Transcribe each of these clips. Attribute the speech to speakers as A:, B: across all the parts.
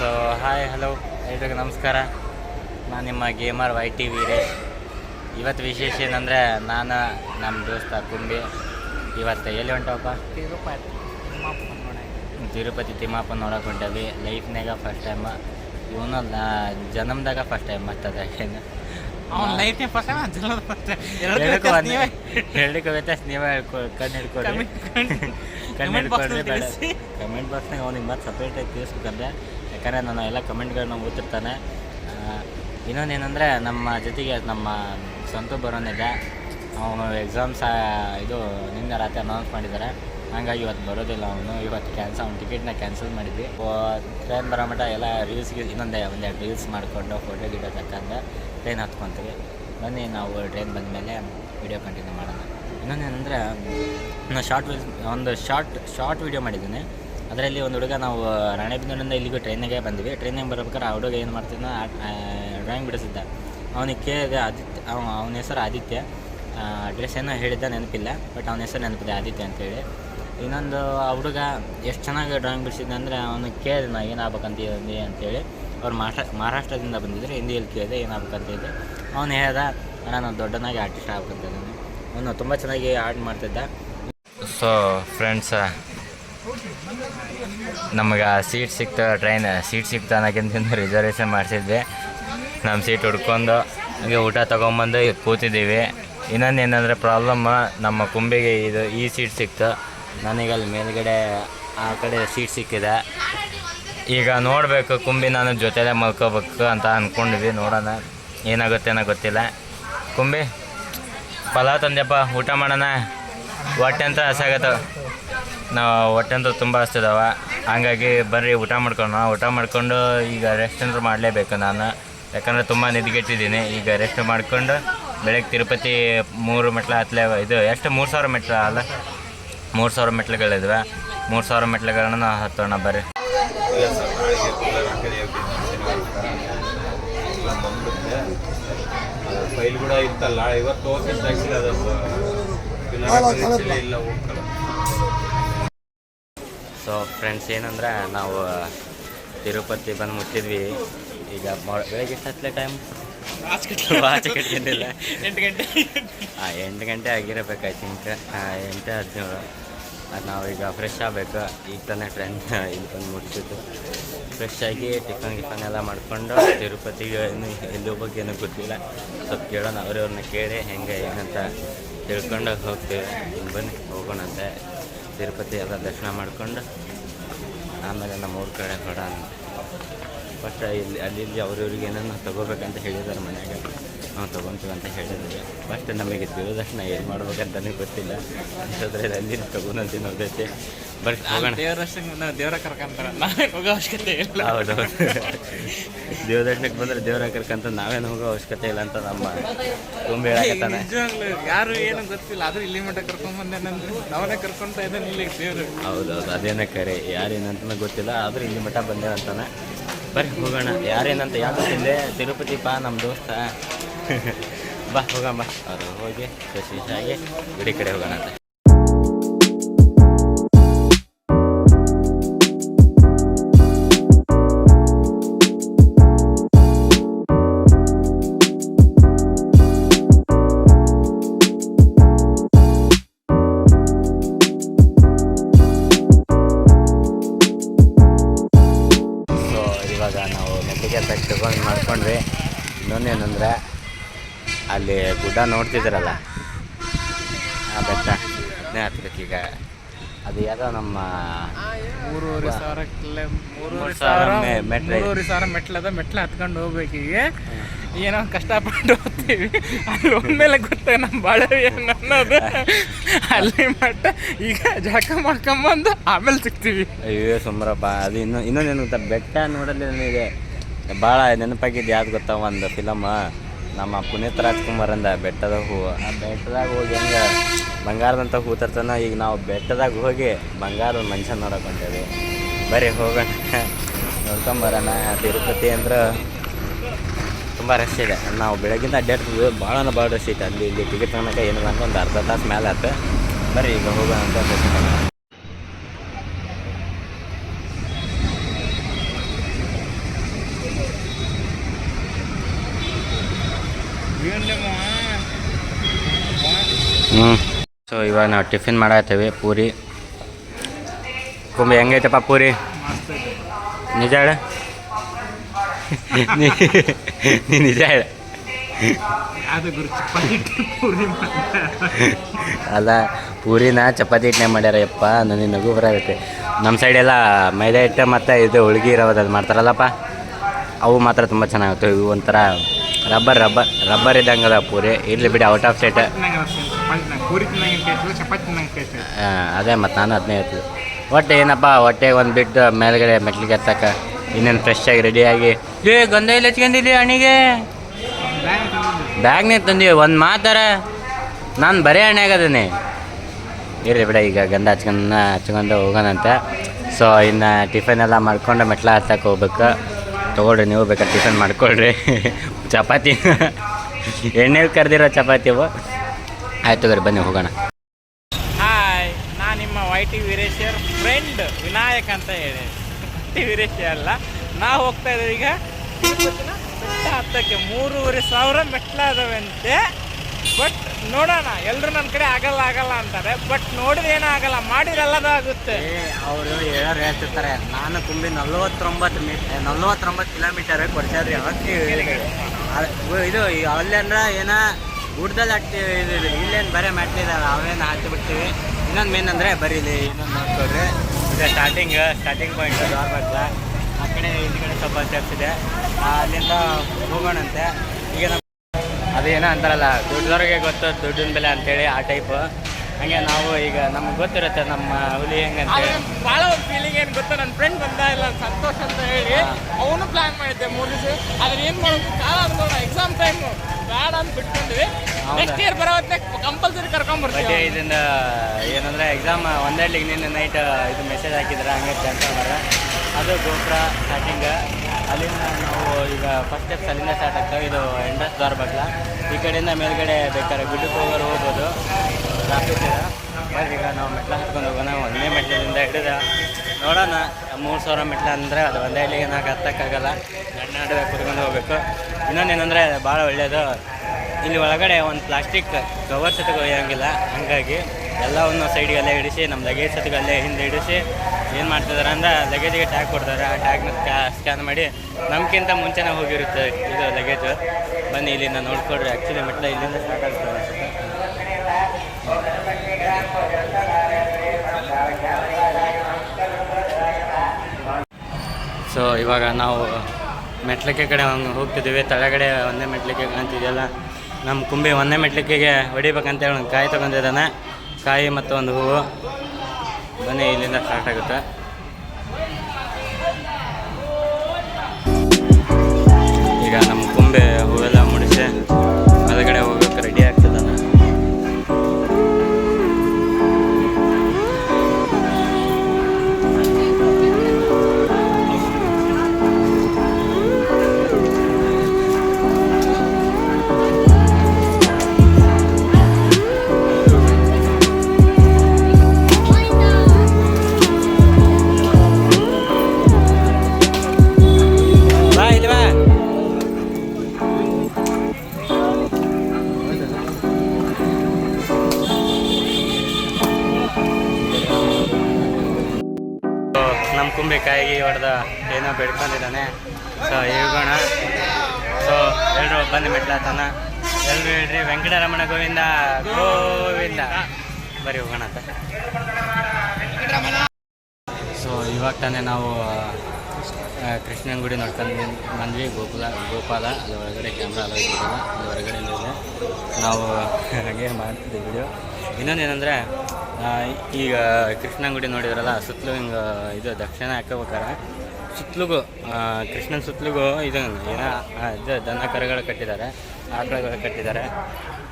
A: So hi hello ಎಲ್ರಿಗೂ ನಮಸ್ಕಾರ. ನಾನು ನಿಮ್ಮ ಗೇಮರ್ ವೈ ಟಿ ವೀರೇಶ್. ಇವತ್ತು ವಿಶೇಷ ಏನಂದರೆ ನಾನು ನಮ್ಮ ದೋಸ್ತ ಕುಂಬಿ. ಇವತ್ತು ಎಲ್ಲಿ ಹೊಂಟವಪ್ಪ?
B: ತಿರುಪತಿ.
A: ತಿರುಪತಿ ತಿಮ್ಮಪ್ಪ ನೋಡೋಕೆ ಹೊಂಟವಿ. ಲೈಫ್ನಾಗ ಫಸ್ಟ್ ಟೈಮ್ ಇವನು ಜನ್ಮದಾಗ ಫಸ್ಟ್ ಟೈಮ್
B: ಬರ್ತದೆ
A: ಎರಡಕ್ಕೂ ವ್ಯತ್ಯಾಸ ನೀವೇ. ಕಣ್ಣು ಹಿಡ್ಕೊಳ್ರಿ. ಕಣ್ಣು ಹಿಡ್ಕೊಳ್ರಿ. ಕಮೆಂಟ್ ಬಾಕ್ಸ್ನಾಗ ಅವ್ನಿಗೆ ಮತ್ತೆ ಸಪ್ರೇಟಾಗಿ ತಿಳಿಸ್ಬೇಕಂದ್ರೆ ಯಾಕಂದರೆ ನಾನು ಎಲ್ಲ ಕಮೆಂಟ್ಗಳನ್ನ ಓದ್ತಿರ್ತಾನೆ. ಇನ್ನೊಂದೇನೆಂದರೆ ನಮ್ಮ ಜೊತೆಗೆ ನಮ್ಮ ಸ್ವಂತ ಬರೋನಿದೆ. ಅವನು ಎಕ್ಸಾಮ್ಸ್ ಇದು ನಿನ್ನೆ ರಾತ್ರಿ ಅನೌನ್ಸ್ ಮಾಡಿದ್ದಾರೆ. ಹಂಗಾಗಿ ಇವತ್ತು ಬರೋದಿಲ್ಲ ಅವನು. ಇವತ್ತು ಕ್ಯಾನ್ಸಲ್ ಅವ್ನು ಟಿಕೆಟ್ನ ಕ್ಯಾನ್ಸಲ್ ಮಾಡಿದ್ವಿ. ಟ್ರೈನ್ ಬರೋ ಮಟ್ಟ ಎಲ್ಲ ರೀಲ್ಸ್ಗೆ ಇನ್ನೊಂದೇ, ಒಂದೆರಡು ರೀಲ್ಸ್ ಮಾಡಿಕೊಂಡು ಫೋಟೋ ಗಿಡೋ ತಕ್ಕಂಗೆ ಟ್ರೈನ್ ಹತ್ಕೊತೀವಿ. ಬನ್ನಿ, ನಾವು ಟ್ರೈನ್ ಬಂದಮೇಲೆ ವಿಡಿಯೋ ಕಂಟಿನ್ಯೂ ಮಾಡೋಣ. ಇನ್ನೊಂದೇನೆಂದರೆ ನಾನು ಶಾರ್ಟ್ ಒಂದು ಶಾರ್ಟ್ ಶಾರ್ಟ್ ವಿಡಿಯೋ ಮಾಡಿದ್ದೀನಿ. ಅದರಲ್ಲಿ ಒಂದು ಹುಡುಗ ನಾವು ರಾಣೆಬೆನ್ನೂರಿಂದ ಇಲ್ಲಿಗೂ ಟ್ರೈನಿಗೆ ಬಂದ್ವಿ. ಟ್ರೈನಿಗೆ ಬರ್ಬೇಕಾದ್ರೆ ಆ ಹುಡುಗ ಏನು ಮಾಡ್ತಿದ್ದ ಡ್ರಾಯಿಂಗ್ ಬಿಡಿಸಿದ್ದ. ಅವನಿಗೆ ಕೇಳಿದೆ ಆದಿತ್ಯ, ಅವ, ಅವನ ಹೆಸರು ಆದಿತ್ಯ. ಅಡ್ರೆಸ್ ಏನೋ ಹೇಳಿದ್ದ, ನೆನಪಿಲ್ಲ. ಬಟ್ ಅವನ ಹೆಸರು ನೆನಪಿದೆ, ಆದಿತ್ಯ ಅಂತೇಳಿ. ಇನ್ನೊಂದು, ಆ ಹುಡುಗ ಎಷ್ಟು ಚೆನ್ನಾಗಿ ಡ್ರಾಯಿಂಗ್ ಬಿಡಿಸಿದ್ದ ಅಂದರೆ ಅವನಿಗೆ ಕೇಳಿದೆ, ನಾ ಏನಾಗಬೇಕಂತಿದ್ದೆ ಅಂತೇಳಿ. ಅವ್ರು ಮಹಾರಾಷ್ಟ್ರ ಮಹಾರಾಷ್ಟ್ರದಿಂದ ಬಂದಿದ್ದರು ಹಿಂದಿಯಲ್ಲಿ ಕೇಳಿದೆ ಏನಾಗಬೇಕಂತಿದ್ದೆ ಅವನು ಹೇಳ್ದ ನಾನು ದೊಡ್ಡನಾಗಿ ಆರ್ಟಿಸ್ಟ್ ಆಗ್ಬೇಕಂತ ನಾನು ಅವನು ತುಂಬ ಚೆನ್ನಾಗಿ ಆರ್ಟ್ ಮಾಡ್ತಿದ್ದ. ಸೊ ಫ್ರೆಂಡ್ಸ ನಮಗೆ ಸೀಟ್ ಸಿಕ್ತು ಟ್ರೈನ್ ಸೀಟ್ ಸಿಕ್ತು ಅನ್ನೋಕ್ಕಿಂತ ರಿಸರ್ವೇಷನ್ ಮಾಡಿಸಿದ್ವಿ. ನಮ್ಮ ಸೀಟ್ ಹುಡ್ಕೊಂಡು ಹಂಗೆ ಊಟ ತೊಗೊಂಬಂದು ಕೂತಿದ್ದೀವಿ. ಇನ್ನೊಂದು ಏನಂದರೆ ಪ್ರಾಬ್ಲಮ್ಮ ನಮ್ಮ ಕುಂಬಿಗೆ ಇದು ಈ ಸೀಟ್ ಸಿಕ್ತು. ನನಗೆ ಅಲ್ಲಿ ಮೇಲ್ಗಡೆ ಆ ಕಡೆ ಸೀಟ್ ಸಿಕ್ಕಿದೆ. ಈಗ ನೋಡಬೇಕು, ಕುಂಬಿ ನಾನು ಜೊತೆಲೇ ಮಲ್ಕೋಬೇಕು ಅಂತ ಅಂದ್ಕೊಂಡಿದ್ವಿ ನೋಡೋಣ, ಏನಾಗುತ್ತೆ ಅನ್ನೋ ಗೊತ್ತಿಲ್ಲ. ಕುಂಬಿ, ಪಲಾವ್ ತಂದೆಪ್ಪ ಊಟ ಮಾಡೋಣ. ಹೊಟ್ಟೆ ಅಂತ ಹಸಾಗತ್ತವ ನಾವು ಹೊಟ್ಟೆ ಅಂತ ತುಂಬ ಹಸ್ತಿದಾವ ಹಾಗಾಗಿ ಬರ್ರಿ ಊಟ ಮಾಡ್ಕೊಂಡು ಊಟ ಮಾಡ್ಕೊಂಡು ಈಗ ರೆಸ್ಟ್ ಅಂತೂ ಮಾಡಲೇಬೇಕು ನಾನು ಯಾಕಂದರೆ ತುಂಬ ನಿದ್ಗೆಟ್ಟಿದ್ದೀನಿ ಈಗ ರೆಸ್ಟ್ ಮಾಡ್ಕೊಂಡು ಬೆಳಗ್ಗೆ ತಿರುಪತಿ ಮೂರು ಮೆಟ್ಲು ಹತ್ತಲೇ ಇದು ಎಷ್ಟು ಮೂರು ಸಾವಿರ ಮೆಟ್ಲು ಅಲ್ಲ ಮೂರು ಸಾವಿರ ಮೆಟ್ಲುಗಳಿದ್ವೆ ಮೂರು ಸಾವಿರ ಮೆಟ್ಲುಗಳನ್ನ ನಾವು ಹತ್ತೋಣ ಬರ್ರಿ
C: ಫೈಲ್ ಕೂಡ ಇತ್ತಲ್ಲ ಇವತ್ತು ಇಲ್ಲ
A: ಸೊ ಫ್ರೆಂಡ್ಸ್ ಏನಂದ್ರೆ ನಾವು ತಿರುಪತಿ ಬಂದು ಮುಟ್ಟಿದ್ವಿ ಈಗ ಬೆಳಗ್ಗೆ ಎಷ್ಟು ಟೈಮ್ ವಾಚ್ ಕಟ್ಕೊಂಡಿಲ್ಲ.
B: ಎಂಟು ಗಂಟೆ.
A: ಹಾಂ ಎಂಟು ಗಂಟೆ ಆಗಿರಬೇಕು ಐ ತಿಂಕ್ ಎಂಟು ಹದಿನೇಳು. ಅದು ನಾವೀಗ ಫ್ರೆಶ್ ಆಗಬೇಕು. ಈಗ ತಾನೇ ಟ್ರೈನ್ ಇಲ್ಲಿ ಬಂದು ಮುಟ್ಟಿದ್ದು ಫ್ರೆಶ್ ಆಗಿ ಟಿಫನ್ ಗಿಫನ್ ಎಲ್ಲ ಮಾಡಿಕೊಂಡು ತಿರುಪತಿಗೆ ಏನು ಎಲ್ಲೂ ಬಗ್ಗೆ ಏನೂ ಗೊತ್ತಿಲ್ಲ. ಸ್ವಲ್ಪ ಕೇಳೋಣ ಅವ್ರವ್ರನ್ನ ಕೇಳಿ ಹೆಂಗೆ ಏನಂತ ತಿಳ್ಕೊಂಡು ಹೋಗ್ತೀವಿ. ಹಿಂಗೆ ಬನ್ನಿ ಹೋಗೋಣಂತೆ. ತಿರುಪತಿ ಎಲ್ಲ ದರ್ಶನ ಮಾಡಿಕೊಂಡು ಆಮೇಲೆ ನಮ್ಮ ಊರ ಕಡೆ ಕೊಡ ಫಸ್ಟ್ ಇಲ್ಲಿ ಅಲ್ಲಿ ಇಲ್ಲಿ ಅವ್ರವ್ರಿಗೆ ಏನನ್ನ ತಗೋಬೇಕಂತ ಹೇಳಿದ್ದಾರೆ ಮನ್ಯಾಗ ನಾವು ತೊಗೊತೀವಿ ಅಂತ ಹೇಳಿದ್ವಿ. ಫಸ್ಟ್ ನಮಗೆ ದೇವದರ್ಶನ ಏನು ಮಾಡ್ಬೇಕಂತಲೇ ಗೊತ್ತಿಲ್ಲ. ಅಷ್ಟೊದ್ರಲ್ಲಿ ಅಲ್ಲಿ ತಗೊಂಡಂತ ನೋಡೈತೆ ಬಟ್ ಹೋಗೋಣ.
B: ದೇವರ ದೇವರ ಕರ್ಕೊಂತಾರ ನಾವೇ ಹೋಗೋ ಅವಶ್ಯಕತೆ ಇಲ್ಲ.
A: ಹೌದು ದೇವದರ್ಶನಕ್ಕೆ ಬಂದರೆ ದೇವರ ಕರ್ಕಂತ ನಾವೇನು ಹೋಗೋ ಅವಶ್ಯಕತೆ ಇಲ್ಲ ಅಂತ ನಮ್ಮ ತುಂಬ ಹೇಳಕತ್ತಾನೆ
B: ಯಾರು ಏನು ಗೊತ್ತಿಲ್ಲ. ಆದ್ರೂ ಇಲ್ಲಿ ಮಟ್ಟ ಕರ್ಕೊಂಡ್ ಬಂದೇನಂದ್ರೆ ನಾವೇ ಕರ್ಕೊಂತ ಇದ್ದಾನೆ ಇಲ್ಲಿ ಹೌದು
A: ಹೌದೌದು ಅದೇನೇ ಕರೆ. ಯಾರೇನಂತ ಗೊತ್ತಿಲ್ಲ. ಆದರೂ ಇಲ್ಲಿ ಮಟ್ಟ ಬಂದೇವಂತಾನೆ ಬರ್ರಿ ಹೋಗೋಣ. ಯಾರೇನಂತ ತಿಂದೆ. ತಿರುಪತಿ ಪಾ ನಮ್ಮ ದೋಸ್ತ. ಬಾ ಹೋಗಮ್ಮ ಹೋಗಿ ಖುಷಿ ಗುಡಿ ಕಡೆ ಹೋಗೋಣ ಅಂತ ಅಲ್ಲಿ ಗುಡ್ಡ ನೋಡ್ತಿದ್ದೀರಲ್ಲ ಆ ಬೆಟ್ಟ. ಅದನ್ನೇ ಹತ್ಬೇಕು ಈಗ. ಅದು ಯಾವುದೋ ನಮ್ಮ
B: ಮೂರುವರೆ ಸಾವಿರ ಕಿಲೋ ಮೂರುವರೆ
A: ಮೂರು ಸಾವಿರ ಮೆಟ್ಲು
B: ಮೂರುವರೆ ಸಾವಿರ ಮೆಟ್ಲದ ಮೆಟ್ಲ ಹತ್ಕೊಂಡು ಹೋಗ್ಬೇಕು ಈಗ. ಏನೋ ಕಷ್ಟಪಟ್ಟು ಹೋಗ್ತೀವಿ ಅಲ್ಲಿ ಒಂದ್ಮೇಲೆ ಗೊತ್ತ ನಮ್ಮ ಬಾಳೆ ಏನು ಅನ್ನೋದು. ಅಲ್ಲಿ ಮಟ್ಟ ಈಗ ಜಾಕ ಮಾಡ್ಕೊಂಬಂದು ಆಮೇಲೆ ಸಿಗ್ತೀವಿ.
A: ಅಯ್ಯೋ ಸುಮ್ರಪ್ಪ ಅದು ಇನ್ನೂ ಏನು ಗೊತ್ತಾ ಬೆಟ್ಟ ನೋಡಲಿ ನನಗೆ ಭಾಳ ನೆನಪಾಗಿದ್ದು ಯಾವ್ದು ಗೊತ್ತಾ? ಒಂದು ಫಿಲಮ್ ನಮ್ಮ ಪುನೀತ್ ರಾಜ್ಕುಮಾರ್ ಅಂದ ಬೆಟ್ಟದ ಹೂವು ಆ ಬೆಟ್ಟದಾಗ ಹೋಗಿ ಹೆಂಗೆ ಬಂಗಾರದಂಥ ಹೂ ತರ್ತಾನ, ಈಗ ನಾವು ಬೆಟ್ಟದಾಗ ಹೋಗಿ ಬಂಗಾರದ ಮನುಷ್ಯ ನೋಡಕ್ಕೆ ಹೊಂಟೇವಿ. ಬರೀ ಹೋಗೋಣ. ನೋಡ್ಕೊಂಬರೋಣ. ತಿರುಪತಿ ಅಂದ್ರೆ ತುಂಬ ರಶ್ ಇದೆ. ನಾವು ಬೆಳಗಿಂದ ಅಡ್ಡಾಡ್ತಿದ್ವಿ ಭಾಳ ಭಾಳ ರಶ್ ಐತೆ. ಅಲ್ಲಿ ಇಲ್ಲಿ ಟಿಕೆಟ್ ತಗೋಣಕ್ಕೆ ಅಂದ್ರೆ ಒಂದು ಅರ್ಧ ತಾಸು ಮೇಲೆ ಆಯ್ತು ಬರೀ ಈಗ ಹೋಗೋಣ ಅಂತ ಹೋಗ್ತೀನಿ. ಸೊ ಇವಾಗ ನಾವು ಟಿಫಿನ್ ಮಾಡತ್ತೀವಿ ಪೂರಿ. ಕುಂಬಿ ಹೆಂಗೈತಪ್ಪ ಪೂರಿ? ನಿಜ ಹೇಳ. ನೀ ನಿಜ ಹೇಳ. ಅಲ್ಲ ಪೂರಿನ ಚಪಾತಿ ಹಿಟ್ಟನೆ ಮಾಡ್ಯಾರ ಯಪ್ಪ ನನಗೆ ನಗು ಬರಾಗುತ್ತೆ ನಮ್ಮ ಸೈಡೆಲ್ಲ ಮೈದಾ ಹಿಟ್ಟು ಮತ್ತು ಇದು ಹುಳ್ಗಿ ಇರೋದು ಅದು ಮಾಡ್ತಾರಲ್ಲಪ್ಪ. ಅವು ಮಾತ್ರ ತುಂಬ ಚೆನ್ನಾಗುತ್ತೆ ಇವು ಒಂಥರ ರಬ್ಬರ್ ರಬ್ಬರ್ ರಬ್ಬರ್ ಇದ್ದಂಗದ ಪೂರಿ. ಇರಲಿ ಬಿಡಿ ಔಟ್ ಆಫ್ ಸ್ಟೇಟ್ ಅದೇ ಮತ್ತು ನಾನು ಅದನ್ನೇ ಹೇಳ್ತಿದ್ದೆ. ಒಟ್ಟು ಏನಪ್ಪ ಹೊಟ್ಟೆಗೆ ಒಂದು ಬಿಟ್ಟು ಮೇಲ್ಗಡೆ ಮೆಟ್ಲಿಗೆ ಹತ್ತಕ್ಕ ಇನ್ನೇನು ಫ್ರೆಶ್ ಆಗಿ ರೆಡಿಯಾಗಿ ಏ, ಗಂಧ ಇಲ್ಲ ಹಚ್ಕೊಂಡಿಲ್ಲಿ ಹಣಿಗೆ ಬ್ಯಾಗ್ನೇ ತಂದೀವಿ ಒಂದು ಮಾತಾರ. ನಾನು ಬರೇ ಹಣ್ಣೆ ಆಗದನೆ. ಇರಲಿ ಬಿಡ, ಈಗ ಗಂಧ ಹಚ್ಕೊಂಡು ಹಚ್ಕೊಂಡು ಹೋಗೋಣಂತೆ. ಸೊ ಇನ್ನು ಟಿಫನ್ ಎಲ್ಲ ಮಾಡ್ಕೊಂಡು ಮೆಟ್ಲ ಹತ್ತಕ್ಕೆ ಹೋಗ್ಬೇಕು. ತೊಗೊಳ್ರಿ, ನೀವು ಬೇಕಾದ್ರೆ ಟಿಫನ್ ಮಾಡ್ಕೊಳ್ರಿ. ಚಪಾತಿ. ಎಣ್ಣೆ ಕರೆದಿರೋ ಚಪಾತಿ ಅವು. ಆಯ್ತು ತಗೋರಿ ಬನ್ನಿ ಹೋಗೋಣ.
B: ಹಾಯ್ ನಾನು ನಿಮ್ಮ Y T Veereshwar friend Vinayak ಅಂತ ಹೇಳಿ. ಟಿ ವೀರೇಶ್ ಅಲ್ಲ ನಾವು ಹೋಗ್ತಾ ಇದ್ದೀವಿ ಈಗ ಬೆಟ್ಟ ಹತ್ತಕ್ಕೆ. ಮೂರುವರೆ ಸಾವಿರ ಮೆಟ್ಲ ಅದಾವಂತೆ. ಬಟ್ ನೋಡೋಣ ಎಲ್ಲರೂ ನನ್ನ ಕಡೆ ಆಗಲ್ಲ ಆಗಲ್ಲ ಅಂತಾರೆ. ಬಟ್ ನೋಡಿದ್ರೆ ಏನೂ ಆಗಲ್ಲ ಮಾಡಿರಲ್ಲದ ಆಗುತ್ತೆ.
A: ಅವರು ಹೇಳೋರು ಹೇಳ್ತಿರ್ತಾರೆ. ನಾನು ತುಂಬಿ ನಲ್ವತ್ತೊಂಬತ್ತು ಮೀ ನಲ್ವತ್ತೊಂಬತ್ತು ಕಿಲೋಮೀಟರ್ ಕೊಡ್ಸಾದ್ರಿ ಅವತ್ತಿ ಇದು ಅಲ್ಲಿ ಅಂದ್ರೆ ಏನ ಊಟದಲ್ಲಿ ಹಾಕ್ತೀವಿ ಇದು ಇಲ್ಲೇನು ಬರೀ ಮೆಟ್ಲಿದಾವೆ ಅವೇನು ಹಾಕಿ ಬಿಡ್ತೀವಿ ಇನ್ನೊಂದು ಮೇನ್ ಅಂದರೆ ಬರೀಲಿ ಇನ್ನೊಂದು ನೋಡ್ಕೊಳ್ರಿ. ಈಗ ಸ್ಟಾರ್ಟಿಂಗ್ ಸ್ಟಾರ್ಟಿಂಗ್ ಪಾಯಿಂಟ್ ದ್ವಾರಬಾಗ್ಲ ಆ ಕಡೆ ಹಿಂದ್ಗಡೆ ಸ್ವಲ್ಪ ಸ್ಟೆಪ್ಸ್ ಇದೆ. ಅಲ್ಲಿಂದ ಹೋಗೋಣಂತೆ. ಈಗ ನಮ್ಮ ಅದೇನೋ ಅಂತಾರಲ್ಲ ದುಡ್ಡವ್ರಿಗೆ ಗೊತ್ತು ದುಡ್ಡಿನ ಬೆಲೆ ಅಂತೇಳಿ ಆ ಟೈಪ್ ಹಂಗೆ ನಾವು ಈಗ ನಮ್ಗೆ ಗೊತ್ತಿರುತ್ತೆ ನಮ್ಮ ಹುಲಿ
B: ಆದ್ರೆ ಭಾಳ ಒಂದು ಫೀಲಿಂಗ್ ಏನು ಗೊತ್ತಾ ನನ್ನ ಫ್ರೆಂಡ್ ಬಂದ ಇಲ್ಲ ಸಂತೋಷ ಅಂತ ಹೇಳಿ ಅವನು ಪ್ಲಾನ್ ಮಾಡಿದ್ದೆ ಮೂರು ದಿವಸ. ಆದ್ರೆ ಏನು ಮಾಡೋದು ಕಾಲ ಎಕ್ಸಾಮ್ ಟೈಮ್ ಬೇಡ ಅಂತ ಬಿಟ್ಕೊಂಡ್ವಿ. ನೆಕ್ಸ್ಟ್ ಇಯರ್ ಬರೋ ಕಂಪಲ್ಸರಿ ಕರ್ಕೊಂಡ್ಬರ್ತೀವಿ.
A: ಇದನ್ನ ಏನಂದ್ರೆ ಎಕ್ಸಾಮ್ ಒಂದೇಳಿಗೆ ನಿನ್ನೆ ನೈಟ್ ಇದು ಮೆಸೇಜ್ ಹಾಕಿದ್ರೆ ಹಂಗೆ ಕ್ಯಾನ್ಸಲ್ ಮಾಡ್ರೆ ಅದು ಗೋಪುರ ಸ್ಟಾರ್ಟಿಂಗ್ ಅಲ್ಲಿಂದ ನಾವು ಈಗ ಫಸ್ಟ್ ಸ್ಟೆಪ್ಸ್ ಅಲ್ಲಿಂದ ಸ್ಟಾರ್ಟ್ ಆಗ್ತವೆ ಇದು ಎಂಟ್ರೆನ್ಸ್ ದ್ವಾರ ಬಗ್ಲ ಈ ಕಡೆಯಿಂದ ಮೇಲ್ಗಡೆ ಬೇಕಾದ್ರೆ ಗುಡ್ಡಕ್ಕೆ ಹೋಗೋರು ಹೋಗ್ಬೋದು. ಟ್ರಾಫಿಕ್ ಇದೆ. ಬಟ್ ಈಗ ನಾವು ಮೆಟ್ಲ ಹತ್ಕೊಂಡು ಹೋಗೋಣ. ಒಂದೇ ಮೆಟ್ಲಿಂದ ಹಿಡಿದ ನೋಡೋಣ. ಮೂರು ಸಾವಿರ ಮೆಟ್ಲ ಅಂದರೆ ಅದು ಒಂದೇ ಇಲ್ಲಿಗೆ ನಾವು ಹತ್ತಕ್ಕಾಗಲ್ಲ. ಗಂಡ ಕುತ್ಕೊಂಡು ಹೋಗ್ಬೇಕು. ಇನ್ನೊಂದೇನೆಂದರೆ ಭಾಳ ಒಳ್ಳೆಯದು ಇಲ್ಲಿ ಒಳಗಡೆ ಒಂದು ಪ್ಲಾಸ್ಟಿಕ್ ಕವರ್ ಸತಿಗೆ ಒಯ್ಯಂಗಿಲ್ಲ ಹಂಗಾಗಿ ಎಲ್ಲವನ್ನು ಸೈಡಿಗೆ ಅಲ್ಲೇ ಇಡಿಸಿ ನಮ್ಮ ಲಗೇಜ್ ಸತಿಗೆ ಅಲ್ಲೇ ಹಿಂದೆ ಇಡಿಸಿ ಏನು ಮಾಡ್ತಿದ್ದಾರೆ ಅಂದ್ರೆ ಲಗೇಜಿಗೆ ಟ್ಯಾಗ್ ಕೊಡ್ತಾರೆ. ಆ ಟ್ಯಾಗ್ನ ಸ್ಕ್ಯಾನ್ ಮಾಡಿ ನಮ್ಗಿಂತ ಮುಂಚೆನೇ ಹೋಗಿರುತ್ತೆ ಇದು ಲಗೇಜು ಬನ್ನಿ, ಇಲ್ಲಿಂದ ನೋಡ್ಕೊಡ್ರಿ ಆ್ಯಕ್ಚುಲಿ ಮೆಟ್ಲ ಇಲ್ಲಿಂದ ಸ್ಟಾರ್ಟ್ ಆಗ್ತದೆ ಅನ್ಸುತ್ತೆ. ಸೊ ಇವಾಗ ನಾವು ಮೆಟ್ಲಿಕೆ ಕಡೆ ಹಂಗ್ ಹೋಗ್ತಿದ್ದೀವಿ. ತಳಗಡೆ ಒಂದೇ ಮೆಟ್ಲಿಕೆ ಕಾಣ್ತಿದೆಯಲ್ಲ? ನಮ್ಮ ಕುಂಬಿ ಒಂದೇ ಮೆಟ್ಲಿಕೆಗೆ ಹೊಡಿಬೇಕಂತ ಹೇಳಿ ಒಂದು ಕಾಯಿ ತೊಗೊಂಡಿದ್ದಾನೆ. ಕಾಯಿ ಮತ್ತು ಒಂದು ಹೂವು. ಬನ್ನಿ, ಇಲ್ಲಿಂದ ಸ್ಟಾರ್ಟ್ ಆಗುತ್ತೆ. ಈಗ ನಮ್ಮ ಕುಂಬೆ ಹೂವೆಲ್ಲ ಮುಡಿಸಿ ಒಳಗಡೆ ಹೋಗೋಕೆ ಕುಂಬೆಕಾಯಿಗೆ ಹೊಡೆದ ಏನೋ ಬೆಳ್ಕೊಂಡಿದ್ದಾನೆ ಸೊ ಹೋಗೋಣ ಸೊ ಎಲ್ಲರೂ ಬಂದು ಮೆಟ್ಲಾತನ ಎಲ್ಲರೂ ಹೇಳ್ರಿ, ವೆಂಕಟರಮಣ ಗೋವಿಂದ ಗೋವಿಂದ. ಬರಿ ಹೋಗೋಣ ಅಂತ. ಸೊ ಇವಾಗ ತಾನೇ ನಾವು ಕೃಷ್ಣನ ಗುಡಿ ನೋಡ್ಕೊಂಡು ಬಂದ್ವಿ. ಗೋಕುಲ, ಗೋಪಾಲ ಅದು ಒಳಗಡೆ ಕ್ಯಾಮ್ರಾ ಅಲೋ ಅದರ ಹೊರಗಡೆ ನಾವು ಹಾಗೆ ಮಾಡ್ತಿದ್ದೆ ವಿಡಿಯೋ ಇನ್ನೊಂದೇನೆಂದರೆ ಈಗ ಕೃಷ್ಣಂಗುಡಿ ನೋಡಿದ್ರಲ್ಲ, ಸುತ್ತಲೂ ಹಿಂಗೆ ಇದು ದಕ್ಷಿಣ ಹಾಕೋಬೇಕಾರೆ. ಸುತ್ತಲಿಗೂ ಕೃಷ್ಣನ ಸುತ್ತಲಿಗೂ ಇದು ಏನೋ ಇದು ದನ ಕರುಗಳು ಕಟ್ಟಿದ್ದಾರೆ, ಆಕಳುಗಳು ಕಟ್ಟಿದ್ದಾರೆ.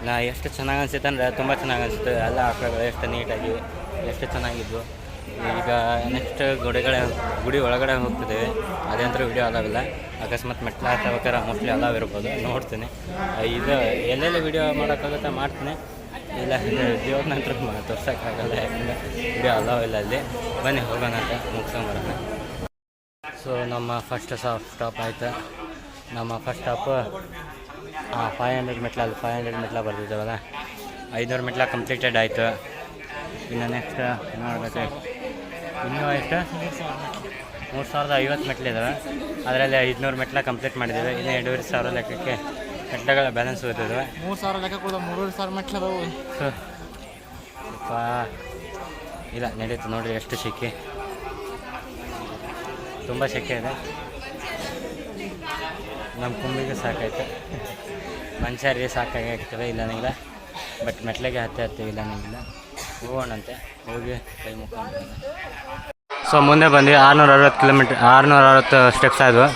A: ನಾ ಎಷ್ಟು ಚೆನ್ನಾಗಿ ಅನಿಸುತ್ತೆ ಅಂದರೆ, ತುಂಬ ಚೆನ್ನಾಗಿ ಅನಿಸುತ್ತೆ. ಎಲ್ಲ ಆಕಳುಗಳು ಎಷ್ಟು ನೀಟಾಗಿ, ಎಷ್ಟು ಚೆನ್ನಾಗಿದ್ವು. ಈಗ ನೆಕ್ಸ್ಟ್ ಗುಡಿಗಳ, ಗುಡಿ ಒಳಗಡೆ ಹೋಗ್ತಿದ್ದೇವೆ. ಅದಂತೂ ವಿಡಿಯೋ ಅದಾವಿಲ್ಲ ಅಕಸ್ಮಾತ್ ಮೆಟ್ಲ ಹತ್ತಬೇಕಾರೆ ಮೋಸ್ಟ್ಲಿ ಅಲಾವ್ ಇರ್ಬೋದು. ನೋಡ್ತೀನಿ. ಇದು ಎಲ್ಲೆಲ್ಲಿ ವಿಡಿಯೋ ಮಾಡೋಕ್ಕಾಗುತ್ತೆ ಮಾಡ್ತೀನಿ. ಇಲ್ಲ ದೇವ್ರ ನಂತರ ತೋರ್ಸೋಕ್ಕಾಗಲ್ಲ, ಯಾಕಂದರೆ ವಿಡಿಯೋ ಅಲೋ ಇಲ್ಲ ಅಲ್ಲಿ ಬನ್ನಿ, ಹೋಗೋಣ ಅಂತ ಮುಗಿಸ್ಕೊಂಬರೋಣ ಸೊ ನಮ್ಮ ಫಸ್ಟ್ ಸ್ಟಾಪ್ ಆಯಿತು. ನಮ್ಮ ಫಸ್ಟ್ ಸ್ಟಾಪು ಫೈವ್ ಹಂಡ್ರೆಡ್ ಮೆಟ್ಲಲ್ಲಿ ಫೈವ್ ಹಂಡ್ರೆಡ್ ಮೆಟ್ಲ ಬರ್ತಿದ್ದೇವಲ್ಲ ಐನೂರು ಮೆಟ್ಲ ಕಂಪ್ಲೀಟೆಡ್ ಆಯಿತು. ಇನ್ನು ನೆಕ್ಸ್ಟ್ ನೋಡ್ಬೇಕು. ಇನ್ನೂ ಎಷ್ಟು? ಮೂರು ಸಾವಿರದ ಐವತ್ತು ಮೆಟ್ಲಿದ್ದಾವೆ ಅದರಲ್ಲಿ ಐದುನೂರು ಮೆಟ್ಲ ಕಂಪ್ಲೀಟ್ ಮಾಡಿದ್ದೇವೆ. ಇನ್ನು ಎರಡೂವರೆ ಸಾವಿರ ಲೆಕ್ಕಕ್ಕೆ ಮೆಟ್ಲಗಳ ಬ್ಯಾಲೆನ್ಸ್ ಹೋಗ್ತಿದ್ದಾವೆ
B: ಮೂರು ಸಾವಿರ ಲೆಕ್ಕ ಕೂಡ ಮೂರುವರೆ ಸಾವಿರ ಮೆಟ್ಲು
A: ಸ್ವಲ್ಪ ಇಲ್ಲ ನಡೀತು ನೋಡಿರಿ ಎಷ್ಟು ಸೆಕೆ. ತುಂಬ ಸೆಕೆ ಇದೆ. ನಮ್ಮ ಕುಂಬಿಗೆ ಸಾಕಾಯ್ತು. ಮನುಷ್ಯರಿಗೆ ಸಾಕಾಗಿ ಆಗ್ತದೆ ಇಲ್ಲ. ನನಗಿಲ್ಲ ಬಟ್ ಮೆಟ್ಲಿಗೆ ಹತ್ತಿ ಹತ್ತೀವಿ ಇಲ್ಲ. ನನಗಿಲ್ಲ ಹೋಗೋಣಂತೆ. ಹೋಗಿ ಕೈ ಮುಖ ಸೊ ಮುಂದೆ ಬಂದ್ವಿ ಆರುನೂರ ಅರವತ್ತು ಕಿಲೋಮೀಟ್ರ್ ಆರುನೂರ ಅರವತ್ತು ಸ್ಟೆಪ್ಸ್ ಆದವು.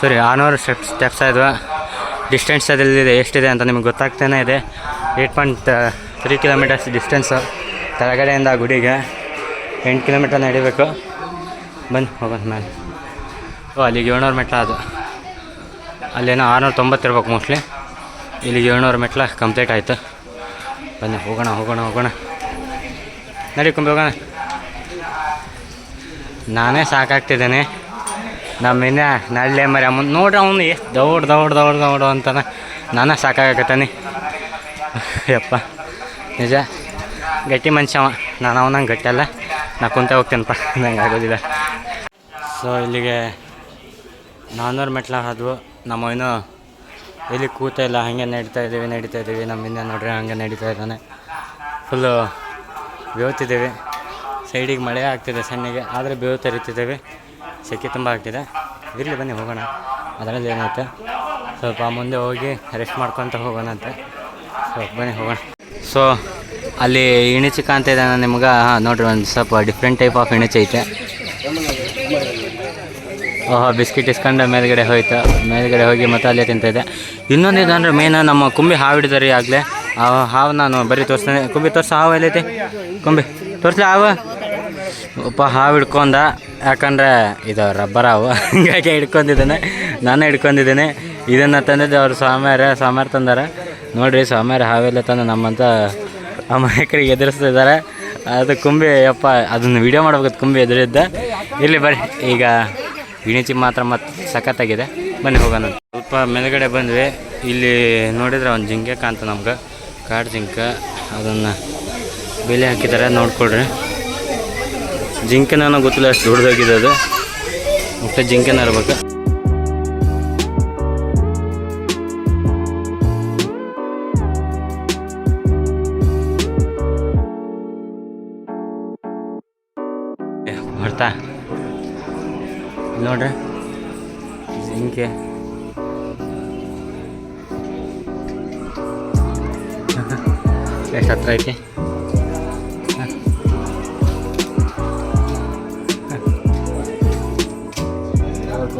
A: ಸರಿ ಆರುನೂರು ಸ್ಟೆಪ್ಸ್ ಸ್ಟೆಪ್ಸ್ ಆದವು. ಡಿಸ್ಟೆನ್ಸ್ ಅದಲ್ಲಿದೆ ಎಷ್ಟಿದೆ ಅಂತ ನಿಮಗೆ ಗೊತ್ತಾಗ್ತಾನೆ ಇದೆ. Eight point three kilometres distance ಕೆಳಗಡೆಯಿಂದ ಗುಡಿಗೆ ಎಂಟು ಕಿಲೋಮೀಟರ್ ನಡಿಬೇಕು. ಬನ್ನಿ, ಹೋಗೋಣ ಮೇಲೆ. ಓ, ಅಲ್ಲಿಗೆ ಏಳ್ನೂರು ಮೆಟ್ಲ ಅದು. ಅಲ್ಲೇನೋ ಆರುನೂರ ತೊಂಬತ್ತಿರ್ಬೇಕು ಮೋಸ್ಟ್ಲಿ ಇಲ್ಲಿಗೆ ಏಳ್ನೂರು ಮೆಟ್ಲ ಕಂಪ್ಲೀಟ್ ಆಯಿತು. ಬನ್ನಿ, ಹೋಗೋಣ ಹೋಗೋಣ ಹೋಗೋಣ. ನಡಿ ಹೋಗೋಣ. ನಾನೇ ಸಾಕಾಗ್ತಿದ್ದೇನೆ. ನಮ್ಮಿಂದ ನಳ್ಳೆ ಮರಿ ಅಮ್ಮ ನೋಡ್ರಿ ಅವನು ಎಷ್ಟು ದೌಡ್ ದೌಡ್ ದೌಡ್, ದೌಡು ಅಂತಾನೆ. ನಾನು ಸಾಕಾಗತ್ತಾನೆ ಯಪ್ಪ, ನಿಜ? ಗಟ್ಟಿ ಮನುಷ್ಯವ ನಾನು ಅವನಂಗೆ ಗಟ್ಟಿಯಲ್ಲ ನಾ ಕುಂತ ಹೋಗ್ತೇನಪ್ಪ ನಂಗೆ ಆಗೋದಿಲ್ಲ. ಸೊ ಇಲ್ಲಿಗೆ ನಾನ್ನೂರು ಮೆಟ್ಲ ಆದವು. ನಮ್ಮ ಇನ್ನೂ ಇಲ್ಲಿ ಕೂತ ಇಲ್ಲ. ಹಾಗೆ ನಡೀತಾ ಇದ್ದೀವಿ ನಡೀತಾ ಇದ್ದೀವಿ. ನಮ್ಮಿಂದ ನೋಡ್ರಿ, ಹಂಗೆ ನಡೀತಾ ಇದ್ದಾನೆ. ಫುಲ್ಲು ಬೇವ್ತಿದ್ದೀವಿ. ಸೈಡಿಗೆ ಮಳೆ ಆಗ್ತಿದೆ ಸಣ್ಣಗೆ. ಆದರೆ ಬೇವು ತರಿತಿದ್ದೇವೆ. ಸೆಕೆ ತುಂಬ ಆಗ್ತಿದೆ. ಇರಲಿ ಬನ್ನಿ ಹೋಗೋಣ. ಅದರಲ್ಲಿ ಏನಾಯ್ತು? ಸ್ವಲ್ಪ ಮುಂದೆ ಹೋಗಿ ರೆಸ್ಟ್ ಮಾಡ್ಕೊತ ಹೋಗೋಣ ಅಂತ. ಸೊ ಬನ್ನಿ ಹೋಗೋಣ. ಸೊ ಅಲ್ಲಿ ಇಣಿಚಿ ಅಂತ ಇದೆ ನಿಮ್ಗೆ, ಹಾಂ, ನೋಡ್ರಿ, ಒಂದು ಸ್ವಲ್ಪ ಡಿಫ್ರೆಂಟ್ ಟೈಪ್ ಆಫ್ ಇಣಿಚಿ ಐತೆ ಓಹೋ, ಬಿಸ್ಕಿಟ್ ಇಸ್ಕೊಂಡು ಮೇಲ್ಗಡೆ ಹೋಯ್ತು. ಮೇಲ್ಗಡೆ ಹೋಗಿ ಮತ್ತೆ ಅಲ್ಲೇ ಇದೆ ಇನ್ನೊಂದು ಇದು ಅಂದ್ರೆ ಮೇನ್ ನಮ್ಮ ಕುಂಬಿ ಹಾವು ಹಿಡಿದಾರೆ ಆಗಲೇ. ಹಾವು ನಾನು ಬರೀ ತೋರಿಸ್ತೇನೆ. ಕುಂಬಿ, ತೋರಿಸ, ಹಾವು ಎಲ್ಲೈತಿ? ಕುಂಬಿ, ತೋರಿಸ್ಲಿ ಹಾವು? ಒಬ್ಬ ಹಾವು ಹಿಡ್ಕೊಂಡ, ಯಾಕಂದ್ರೆ ಇದು ರಬ್ಬರ್ ಹಾವು. ಹಿಂಗಾಗಿ ಹಿಡ್ಕೊಂಡಿದ್ದಾನೆ. ನಾನು ಹಿಡ್ಕೊಂಡಿದ್ದೀನಿ. ಇದನ್ನು ತಂದಿದ್ದೆ ಅವ್ರು ಸ್ವಾಮಿಯಾರ ಸ್ವಾಮಿಯಾರ ತಂದಾರೆ. ನೋಡಿರಿ ಸ್ವಾಮಿಯಾರ ಹಾವೆಲ್ಲ ತಂದು ನಮ್ಮಂತ ಅಮಾಯಕರಿಗೆ ಎದುರಿಸ್ತಿದ್ದಾರೆ ಅದು ಕುಂಬಿ ಅಪ್ಪ ಅದನ್ನು ವಿಡಿಯೋ ಮಾಡ್ಬೇಕು ಕುಂಬಿ ಎದುರಿದ್ದೆ. ಇಲ್ಲಿ ಬರ್ರಿ. ಈಗ ಇಣಿಚಿ ಮಾತ್ರ ಮತ್ತೆ ಸಖತ್ತಾಗಿದೆ. ಬನ್ನಿ ಹೋಗೋಣ. ಸ್ವಲ್ಪ ಮೇಲುಗಡೆ ಬಂದ್ವಿ. ಇಲ್ಲಿ ನೋಡಿದ್ರೆ ಒಂದು ಜಿಂಕೆ ಕಾಣ್ತು ನಮ್ಗೆ. ಕಾಡು ಜಿಂಕೆ. ಅದನ್ನು ಬೆಲೆ ಹಾಕಿದ್ದಾರೆ, ನೋಡ್ಕೊಳ್ರಿ. ಜಿಂಕೆ ನನಗೆ ಗೊತ್ತಿಲ್ಲ, ಅಷ್ಟು ದೊಡ್ಡದಾಗಿದೆ ಅದು. ಮತ್ತೆ ಜಿಂಕೆನ ಇರ್ಬೇಕು ಬರ್ತಾ ನೋಡ್ರಿ. ಜಿಂಕೆ. ಎಷ್ಟು ಹತ್ರ ಐತಿ?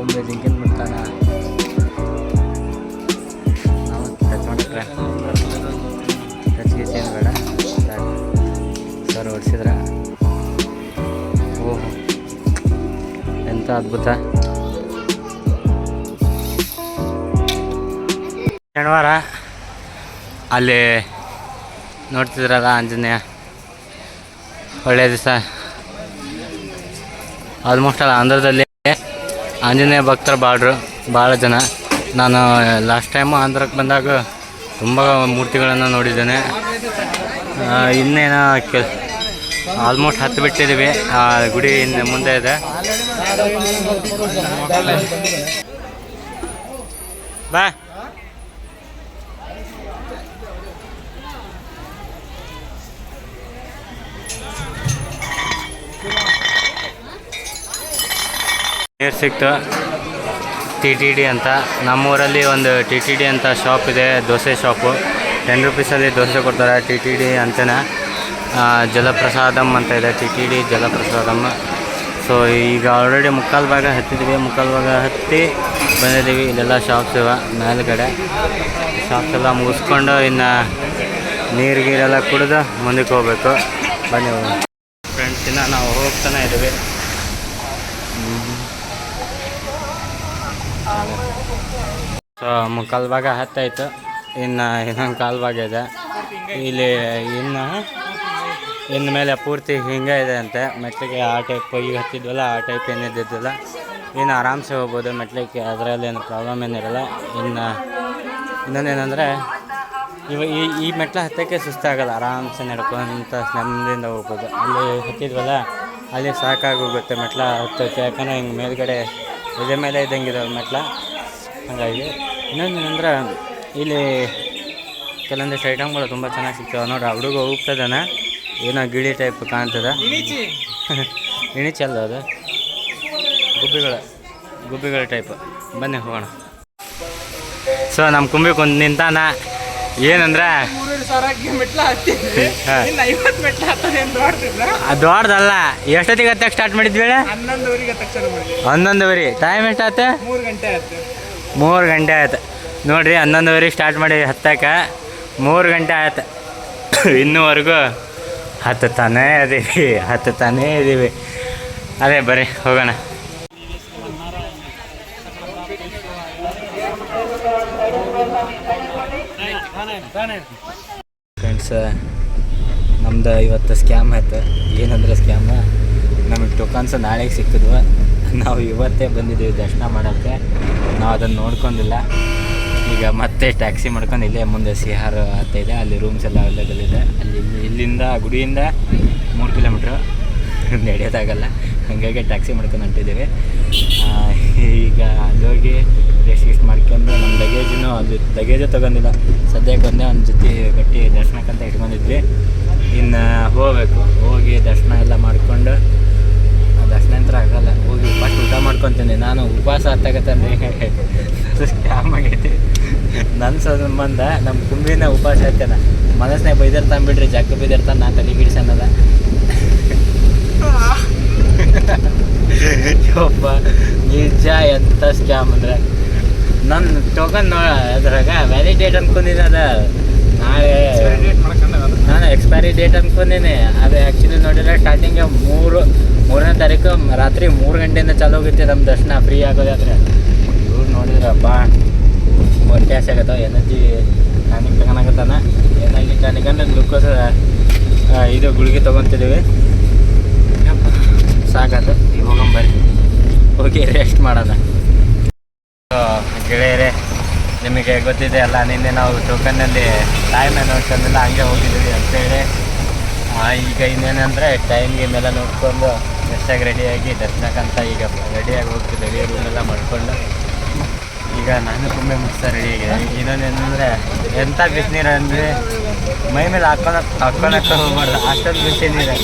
A: ಗೊಂಬೆ ಜಿಂಕೆನ ಬಿಡ್ತಾನ ನಾವು ಟಚ್ ಮಾಡಿಟ್ರೆ ಟಚ್ ಗೀಚ್ ಏನು ಬೇಡ. ಸರ್ ಹೊಡ್ಸಿದ್ರ ಓಹೋ. ಎಂಥ ಅದ್ಭುತ. ಶನಿವಾರ ಅಲ್ಲಿ ನೋಡ್ತಿದ್ರಲ್ಲ ಆಂಜನೇಯ? ಒಳ್ಳೆಯ ದಿವಸ. ಆಲ್ಮೋಸ್ಟ್ ಅಲ್ಲ ಆಂಧ್ರದಲ್ಲಿ ಆಂಜನೇಯ ಭಕ್ತರು ಭಾಳರು ಭಾಳ ಜನ. ನಾನು ಲಾಸ್ಟ್ ಟೈಮು ಆಂಧ್ರಕ್ಕೆ ಬಂದಾಗ ತುಂಬ ಮೂರ್ತಿಗಳನ್ನು ನೋಡಿದ್ದೇನೆ. ಇನ್ನೇನು ಇನ್ನೇನೋ ಕೆ ಆಲ್ಮೋಸ್ಟ್ ಹತ್ತು ಬಿಟ್ಟಿದ್ದೀವಿ ಆ, ಗುಡಿ ಇನ್ನು ಮುಂದೆ ಇದೆ. ಬಾ. ನೀರು ಸಿಕ್ತು ಟಿ ಟಿ ಡಿ ಅಂತ. ನಮ್ಮೂರಲ್ಲಿ ಒಂದು ಟಿ ಟಿ ಡಿ ಅಂತ ಶಾಪ್ ಇದೆ, ದೋಸೆ ಶಾಪು ಟೆನ್ ರುಪೀಸಲ್ಲಿ ದೋಸೆ ಕೊಡ್ತಾರೆ ಟಿ ಟಿ ಡಿ ಅಂತಲೇ ಜಲಪ್ರಸಾದಮ್ ಅಂತ ಇದೆ T T D Jalaprasadam so ಈಗ ಆಲ್ರೆಡಿ ಮುಕ್ಕಾಲು ಭಾಗ ಹತ್ತಿದ್ದೀವಿ ಮುಕ್ಕಾಲು ಭಾಗ ಹತ್ತಿ ಬಂದಿದ್ದೀವಿ. ಇಲ್ಲೆಲ್ಲ ಶಾಪ್ಸ್ ಇವೆ, ಮೇಲ್ಗಡೆ. ಶಾಪ್ಸ್ ಎಲ್ಲ ಮುಗಿಸ್ಕೊಂಡು ಇನ್ನು ನೀರು ಗೀರೆಲ್ಲ ಕುಡಿದು ಮುಂದಕ್ಕೆ ಹೋಗ್ಬೇಕು. ಬನ್ನಿ ಫ್ರೆಂಡ್ಸಿನ ನಾವು ಹೋಗ್ತಾನೆ ಇದ್ದೀವಿ. ಸೊ ಮುಕ್ಕಾಲು ಭಾಗ ಹತ್ತಾಯ್ತು. ಇನ್ನು ಇನ್ನೊಂದು ಕಾಲು ಭಾಗ ಇದೆ ಇಲ್ಲಿ ಇನ್ನು ಇನ್ನು ಮೇಲೆ ಪೂರ್ತಿ ಹಿಂಗೆ ಇದೆ ಅಂತೆ ಮೆಟ್ಲಿಗೆ ಆ ಟೈಪ್ ಈಗ ಹತ್ತಿದ್ವಲ್ಲ, ಆ ಟೈಪ್ ಏನಿದ್ದಿದ್ದಿಲ್ಲ. ಇನ್ನು ಆರಾಮ್ಸೆ ಹೋಗ್ಬೋದು ಮೆಟ್ಲಿಕ್ಕೆ ಅದರಲ್ಲಿ ಏನು ಪ್ರಾಬ್ಲಮ್ ಏನಿರಲ್ಲ. ಇನ್ನು ಇನ್ನೊಂದೇನೆಂದರೆ ಇವ ಈ ಈ ಮೆಟ್ಲ ಹತ್ತಕ್ಕೆ ಸುಸ್ತಾಗಲ್ಲ. ಆರಾಮ್ಸೆ ನಡ್ಕೊಂತ ನೆಮ್ಮದಿಯಿಂದ ಹೋಗ್ಬೋದು. ಅಲ್ಲಿ ಹತ್ತಿದ್ವಲ್ಲ, ಅಲ್ಲಿ ಸಾಕಾಗೋಗುತ್ತೆ ಮೆಟ್ಲ ಹತ್ತೈತೆ ಯಾಕಂದರೆ ಹಿಂಗೆ ಮೇಲ್ಗಡೆ, ಇದೇ ಮೇಲೆ ಇದ್ದಂಗಿದೆ ಮೆಟ್ಲ. ಹಾಗಾಗಿ ಇನ್ನೊಂದು ಏನಂದ್ರೆ ಇಲ್ಲಿ ಕೆಲವೊಂದಿಷ್ಟು ಐಟಮ್ಗಳು ತುಂಬ ಚೆನ್ನಾಗಿ ಸಿಗ್ತವೆ. ನೋಡ್ರಿ ಹುಡುಗ ಹೋಗ್ತದಾನ ಏನೋ ಗಿಳಿ ಟೈಪ್ ಕಾಣ್ತದ.
B: ಇಣಿಚಿ
A: ಅಲ್ಲ ಅದು? ಗುಬ್ಬಿಗಳ ಗುಬ್ಬಿಗಳ ಟೈಪ್ ಬನ್ನಿ ಹೋಗೋಣ. ಸೊ ನಮ್ಮ ಕುಂಬಿಗೆ ಒಂದು ನಿಂತಾನ. ಏನಂದ್ರೆ
B: ದೊಡ್ಡದಿಲ್ಲ.
A: ಎಷ್ಟೊತ್ತಿಗೆ ಹತ್ತಕ್ಕೆ ಸ್ಟಾರ್ಟ್ ಮಾಡಿದ್ವಿ ಹನ್ನೊಂದುವರೆ. ಟೈಮ್ ಎಷ್ಟಾಯ್ತು?
B: ಮೂರು ಗಂಟೆ ಆಯ್ತು.
A: ಮೂರು ಗಂಟೆ ಆಯ್ತು. ನೋಡಿರಿ ಹನ್ನೊಂದುವರೆಗೆ ಸ್ಟಾರ್ಟ್ ಮಾಡಿ ಹತ್ತಕ್ಕೆ ಮೂರು ಗಂಟೆ ಆಯ್ತು. ಇನ್ನೂವರೆಗೂ ಹತ್ತುತ್ತಾನೇ ಅದೀವಿ ಹತ್ತುತ್ತಾನೇ ಇದ್ದೀವಿ ಅದೇ ಬರ್ರಿ, ಹೋಗೋಣ. ಫ್ರೆಂಡ್ಸ್ ನಮ್ದು ಇವತ್ತು ಸ್ಕ್ಯಾಮ್ ಆಯ್ತು. ಏನಂದ್ರೆ ಸ್ಕ್ಯಾಮ ನಮಗೆ ಟೋಕನ್ಸ್ ನಾಳೆಗೆ ಸಿಕ್ಕಿದ್ವು. ನಾವು ಇವತ್ತೇ ಬಂದಿದ್ದೀವಿ ದರ್ಶನ ಮಾಡೋಕ್ಕೆ. ನಾವು ಅದನ್ನು ನೋಡ್ಕೊಂಡಿಲ್ಲ. ಈಗ ಮತ್ತೆ ಟ್ಯಾಕ್ಸಿ ಮಾಡ್ಕೊಂಡು ಇಲ್ಲೇ ಮುಂದೆ ಸಿಹಾರ್ ಇದೆ. ಅಲ್ಲಿ ರೂಮ್ಸ್ ಎಲ್ಲ ಅವೈಲೇಬಲ್ ಇದೆ. ಅಲ್ಲಿ ಇಲ್ಲಿ- ಇಲ್ಲಿಂದ, ಗುಡಿಯಿಂದ ಮೂರು ಕಿಲೋಮೀಟ್ರು ನಡೆಯೋದಾಗಲ್ಲ. ಹಾಗಾಗಿ ಟ್ಯಾಕ್ಸಿ ಮಾಡ್ಕೊಂಡು ಹೊಂಟಿದ್ದೀವಿ. ಈಗ ಈಗ ಹೋಗಿ ರೆಸ್ಟ್ ಗಿಸ್ಟ್ ಮಾಡ್ಕೊಂಡು ನಮ್ಮ ಲಗೇಜನ್ನು ಅಲ್ಲಿ ಲಗೇಜು ತೊಗೊಂಡಿಲ್ಲ. ಸದ್ಯಕ್ಕೆ ಒಂದೇ ಒಂದು ಜೊತೆ ಗಟ್ಟಿ ದರ್ಶನಕ್ಕಂತ ಇಟ್ಕೊಂಡಿದ್ವಿ. ಇನ್ನು ಹೋಗಬೇಕು. ಹೋಗಿ ದರ್ಶನ ಎಲ್ಲ ಮಾಡಿಕೊಂಡು ದರ್ಶನ ಅಂತ ಆಗಲ್ಲ ಹೋಗಿ ಉಪವಾಸ ಊಟ ಮಾಡ್ಕೊತೀನಿ. ನಾನು ಉಪವಾಸ ಹತ್ತಾಗತ್ತಂದ್ರೆ ಸ್ಕ್ಯಾಮ್ ಆಗೈತಿ ನನ್ನ ಸಂಬಂಧ ನಮ್ಮ ಕುಂಬಿನ ಉಪವಾಸ ಐತೇನ ಮನಸ್ನಾಗ ಬೈದಿರ್ತಾನ ಬಿಡ್ರಿ ಜಗ್ಗ ಬೈದಿರ್ತಾನ ನಾನು ತಲೆ ಗಿಡ್ಸನ್ನಲ್ಲ ಒಬ್ಬ ನಿಜ ಎಂತ ಸ್ಕ್ಯಾಮ್ ಅಂದ್ರೆ. ನನ್ನ ಟೋಕನ್ ನೋಡ ಅದ್ರಾಗ ವ್ಯಾಲಿಡೇಟ್ ಅನ್ಕೊಂಡಿದ್ದೆ ಅದ. ನಾಳೆ
B: ಡೇಟ್
A: ನಾನು. ಎಕ್ಸ್ಪೈರಿ ಡೇಟ್ ಅನ್ಕೊಂಡಿನಿ. ಅದು ಆ್ಯಕ್ಚುಲಿ ನೋಡಿದ್ರೆ ಸ್ಟಾರ್ಟಿಂಗ್ ಮೂರು ಮೂರನೇ ತಾರೀಕು ರಾತ್ರಿ ಮೂರು ಗಂಟೆಯಿಂದ ಚಾಲು ಹೋಗುತ್ತೆ ನಮ್ಮ ದರ್ಶನ ಫ್ರೀ ಆಗೋದಾದ್ರೆ ಇವ್ರು ನೋಡಿದ್ರಪ್ಪ ಹೊಟ್ಟೆ ಆಗತ್ತೆ, ಎನರ್ಜಿ ಟಾನಿಕ್ ತಗೊಳಕತ್ತಾನ ಎನರ್ಜಿ ಟಾನಿಕ್ ಅಂದ್ರೆ ಗ್ಲುಕೋಸ್ ಇದು ಗುಳಿಗೆ ತೊಗೊತಿದ್ದೀವಿ ಸಾಕದು ಈಗ ಹೋಗಂ ಬರ್ರಿ. ಹೋಗಿ ರೆಸ್ಟ್ ಮಾಡೋಣ. ಗೆಳೆಯರೇ, ನಿಮಗೆ ಗೊತ್ತಿದೆ ಅಲ್ಲ, ನಿನ್ನೆ ನಾವು ಟೋಕನ್ನಲ್ಲಿ ಟೈಮ್ ನೋಡ್ಕೊಂಡಿಲ್ಲ ಹಂಗೆ ಹೋಗಿದ್ದೀವಿ ಅಂತೇಳಿ. ಈಗ ಇನ್ನೇನಂದರೆ ಟೈಮ್ ಮೇಲೆ ನೋಡ್ಕೊಂಡು ಎಷ್ಟಾಗಿ ರೆಡಿಯಾಗಿ ದರ್ಶನಕ್ಕಂತ ಈಗ ರೆಡಿಯಾಗಿ ಹೋಗ್ತಿದ್ದೀವಿ ರೂಮೆಲ್ಲ ಮಾಡ್ಕೊಂಡು ಈಗ ನಾನು ತುಂಬ ಮುಗಿಸ ರೆಡಿ ಆಗಿದೆ ಇನ್ನೊಂದೇನಂದರೆ ಎಂಥ ಬಿಸಿನೀರು ಅಂದರೆ ಮೈ ಮೇಲೆ ಹಾಕೊಳಕ್ ಹಾಕೊಳಕ್ಕೆ ಹೋಗ್ಬಾರ್ದು. ಅಷ್ಟೊಂದು ಬಿಸಿನೀರು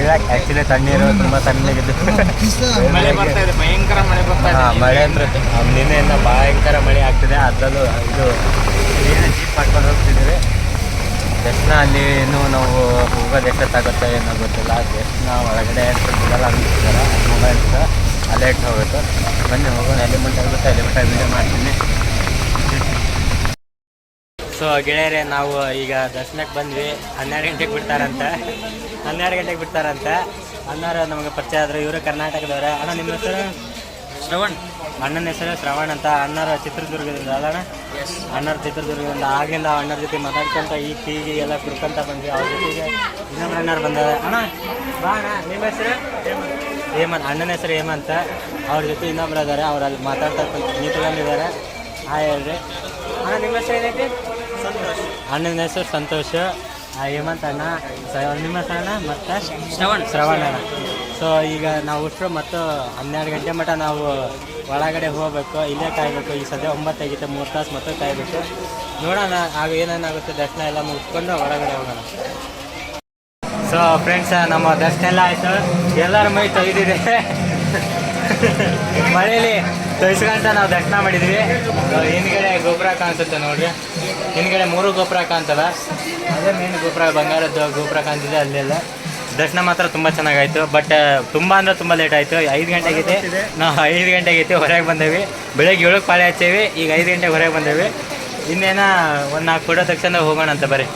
A: ಇಲ್ಲ ಆ್ಯಕ್ಚುಲಿ ತಣ್ಣೀರು ತುಂಬ ತಣ್ಣಗಿದ್ದು.
B: ಮಳೆ ಬರ್ತಾ ಇದೆ ಭಯಂಕರ ಮಳೆ ಬರ್ತಾ
A: ಹಾಂ
B: ಇದೆ
A: ಮಳೆ ಅಂದರೆ ನಿನ್ನೆಯಿಂದ ಭಯಂಕರ ಮಳೆ ಆಗ್ತಿದೆ. ಅದರಲ್ಲೂ ಇದು ಏನು ಜೀಪ್ ಮಾಡ್ಕೊಂಡು ಹೋಗ್ತಿದ್ದೀವಿ. ದರ್ಶನ ಅಲ್ಲಿ ಇನ್ನೂ ನಾವು ಹೋಗೋದು ಎಷ್ಟೊತ್ತಾಗುತ್ತೆ ಏನೋ ಗೊತ್ತಿಲ್ಲ. ದರ್ಶನ ಒಳಗಡೆ ಬಿಡಲ್ಲ ಅಂತಿದ್ದಾರೆ ಮೊಬೈಲ್ಸ್ ಅಲ್ಲೇ ಇಟ್ಟು ಹೋಗ್ಬೇಕು ಬನ್ನಿ ಹೋಗೋಣ, ಎಲ್ಲಿ ಮುಂದೆ ಆಗುತ್ತೆ ಅಲ್ಲಿ ಮುಂದೆ ವೀಡಿಯೋ ಮಾಡ್ತೀನಿ. ಸೊ ಗೆಳೆಯರೇ, ನಾವು ಈಗ ದರ್ಶನಕ್ಕೆ ಬಂದ್ವಿ. ಹನ್ನೆರಡು ಗಂಟೆಗೆ ಬಿಡ್ತಾರಂತ. ಹನ್ನೆರಡು ಗಂಟೆಗೆ ಬಿಡ್ತಾರಂತ. ಅನ್ನೋರು ನಮಗೆ ಪರಿಚಯ ಆದರೆ. ಇವರು ಕರ್ನಾಟಕದವ್ರೆ. ಅಣ್ಣ, ನಿಮ್ಮ ಹೆಸರು? ಶ್ರವಣ್. ಅಣ್ಣನ ಹೆಸರು ಶ್ರವಣ್ ಅಂತ ಅಣ್ಣರ ಚಿತ್ರದುರ್ಗದಿಂದ ಅಲ್ಲಣ್ಣ? ಅಣ್ಣರ ಚಿತ್ರದುರ್ಗದಿಂದ ಆಗಿಂದ ಅಣ್ಣರ ಜೊತೆ ಮಾತಾಡ್ಕೊಂತ ಈ ಟೀಗಿ ಎಲ್ಲ ಕುಡ್ಕೊಂತ ಬಂದ್ವಿ ಅವ್ರ ಜೊತೆಗೆ ಇನ್ನೊಬ್ರು ಅಣ್ಣರು ಬಂದಾರೆ. ಅಣ್ಣ ಬಾ ಅಣ್ಣ ನಿಮ್ಮ ಹೆಸರು? ಹೇಮಂತ್. ಅಣ್ಣನ ಹೆಸರು ಹೇಮಂತ. ಅವ್ರ ಜೊತೆ ಇನ್ನೊಬ್ರು ಇದ್ದಾರೆ ಅವ್ರು ಅಲ್ಲಿ ಮಾತಾಡ್ತಾ ನಿಂತ್ಕೊಂಡಿದ್ದಾರೆ ಹಾಯ್ ಹೇಳ್ರಿ. ಅಣ್ಣ ನಿಮ್ಮ ಹೆಸರು ಏನೈತಿ? ಸಂತೋಷ್. ಅಣ್ಣನ ಹೆಸರು ಸಂತೋಷ. ಆ, ಹೇಮಂತ್ ಅಣ್ಣ. ನಿಮ್ಮ ಹೆಸರು ಅಣ್ಣ? ಮತ್ತೆ? ಶ್ರವಣ್. ಶ್ರವಣ್ ಅಣ್ಣ. ಸೊ ಈಗ ನಾವು ಅಷ್ಟರು ಮತ್ತು ಹನ್ನೆರಡು ಗಂಟೆ ಮಟ್ಟ ನಾವು ಒಳಗಡೆ ಹೋಗಬೇಕು, ಇಲ್ಲೇ ಕಾಯಬೇಕು. ಈ ಸದ್ಯ ಒಂಬತ್ತಾಗಿತ್ತು ಮೂರು ತಾಸು ಮತ್ತೆ ಕಾಯಬೇಕು. ನೋಡೋಣ, ಆಗ ಏನೇನಾಗುತ್ತೆ, ದರ್ಶನ ಎಲ್ಲ ಮುಗಿಸ್ಕೊಂಡು ಹೊರಗಡೆ ಹೋಗೋಣ. ಸೊ ಫ್ರೆಂಡ್ಸ್ ನಮ್ಮ ದರ್ಶನ ಎಲ್ಲ ಆಯಿತು. ಎಲ್ಲರ ಮೈ ತೊಯ್ದಿದೆ. ಮಳೇಲಿ ತೊಯ್ಸ್ಕೊಂತ ನಾವು ದರ್ಶನ ಮಾಡಿದ್ವಿ. ಹಿಂದ್ಗಡೆ ಗೋಪುರ ಕಾಣಿಸುತ್ತೆ ನೋಡ್ರಿ. ಹಿಂದ್ಗಡೆ ಮೂರು ಗೋಪುರ ಕಾಣ್ತದ. ಅದೇ ಮೇನ್ ಗೋಪುರ, ಬಂಗಾರದ್ದು ಗೋಪುರ ಕಾಣ್ತಿದೆ ಅಲ್ಲೆಲ್ಲ. ದರ್ಶನ ಮಾತ್ರ ತುಂಬ ಚೆನ್ನಾಗಾಯ್ತು. ಬಟ್ ತುಂಬ ಅಂದ್ರೆ ತುಂಬ ಲೇಟ್ ಆಯಿತು. ಐದು ಆಗಿದೆ ನಾವು ಐದು ಗಂಟೆಗೈತೆ ಹೊರಗೆ ಬಂದೇವಿ. ಬೆಳಗ್ಗೆ ಏಳಕ್ಕೆ ಪಾಳೆ ಹಚ್ಚೇವಿ. ಈಗ ಐದು ಗಂಟೆಗೆ ಹೊರಗೆ ಬಂದೇವಿ. ಇನ್ನೇನ ಒಂದು ನಾಲ್ಕು ಫೋಟೋ ತಕ್ಷಣ ಹೋಗೋಣ ಅಂತ ಬರ್ರಿ.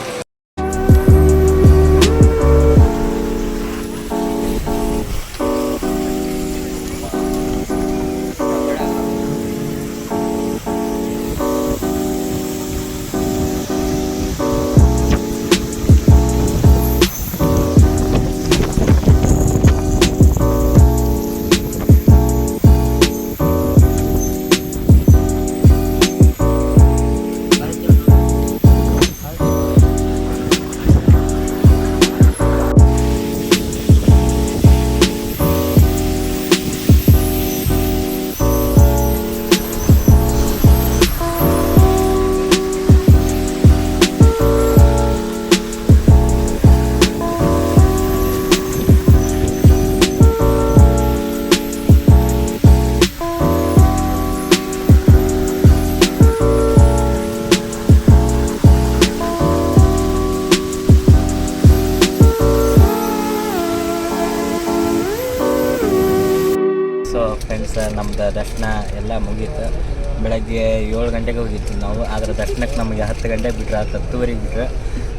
A: ಬೆಳಗ್ಗೆ ಏಳು ಗಂಟೆಗೆ ಹೋಗಿತ್ತು ನಾವು. ಆದರೆ ದರ್ಶನಕ್ಕೆ ನಮಗೆ ಹತ್ತು ಗಂಟೆ ಬಿಟ್ರೆ ಹತ್ತು ಹತ್ತುವರೆಗೆ ಬಿಟ್ರೆ